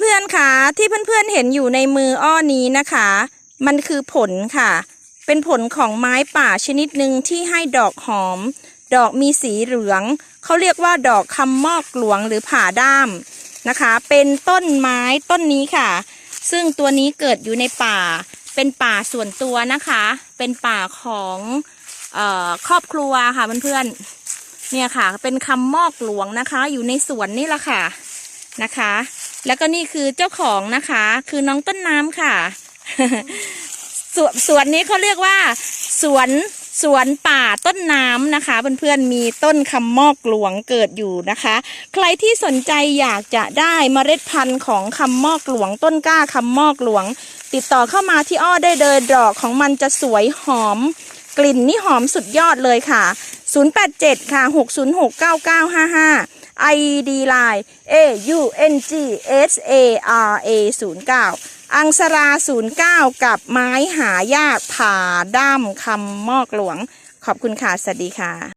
เพื่อนๆค่ะที่เพื่อนๆเห็นอยู่ในมืออ้อนี้นะคะ มันคือผลค่ะ เป็นผลของไม้ป่าชนิดหนึ่งที่ให้ดอกหอม ดอกมีสีเหลืองเขาเรียกว่าดอกคำมอกหลวงหรือผ่าด้ามนะคะ เป็นต้นไม้ต้นนี้ค่ะ ซึ่งตัวนี้เกิดอยู่ในป่า เป็นป่าส่วนตัวนะคะ เป็นป่าของออครอบครัวค่ะเพื่อนๆเนี่ยค่ะ เป็นคำมอกหลวงนะคะ อยู่ในสวนนี่แหละค่ะนะคะ แล้วก็นี่คือเจ้าของนะคะ คือน้องต้นน้ำค่ะสวนสวนนี้เขาเรียกว่า สวนสวนป่าต้นน้ำนะคะเพื่อนๆมีต้นคำมอกหลวงเกิดอยู่นะคะ ใครที่สนใจอยากจะได้เมล็ดพันธุ์ของคำมอกหลวง ต้นกล้าคำมอกหลวง ติดต่อเข้ามาที่อ้อได้เลยดอกของมันจะสวยหอม กลิ่นนี่หอมสุดยอดเลยค่ะ 087 ค่ะ 6069955 ID Line A U N G S A R A 09อังสรา 09 กับไม้หายากผ่าด้ามคำมอกหลวง ขอบคุณค่ะ สวัสดีค่ะ